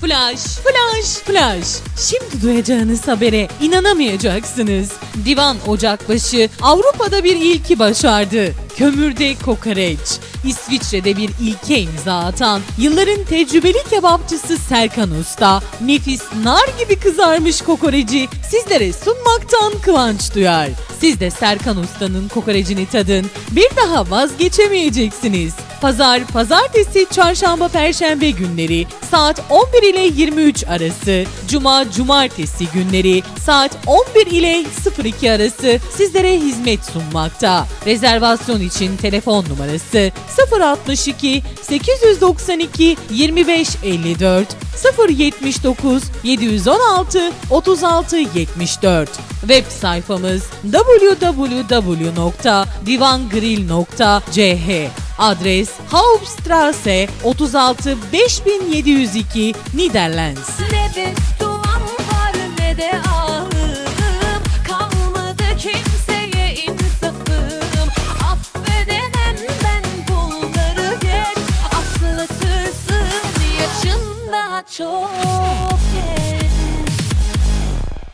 flash, flash. Şimdi duyacağınız habere inanamayacaksınız. Divan Ocakbaşı Avrupa'da bir ilki başardı. Kömürde kokoreç. İsviçre'de bir ilke imza atan yılların tecrübeli kebapçısı Serkan Usta nefis nar gibi kızarmış kokoreci sizlere sunmaktan kıvanç duyar. Siz de Serkan Usta'nın kokorecini tadın. Bir daha vazgeçemeyeceksiniz. Pazar, pazartesi, çarşamba, perşembe günleri saat 11 ile 23 arası. Cuma, cumartesi günleri saat 11 ile 02 arası sizlere hizmet sunmakta. Rezervasyon için telefon numarası 062 892 25 54 079 716 36 74 Web sayfamız www.divangrill.ch Adres Hauptstrasse 36 5702 Niderlands. Ne bedduam var ne de ahım Kalmadı kimseye insafım. Affedemem ben bunları geç. Aklı tırsın yaşında çok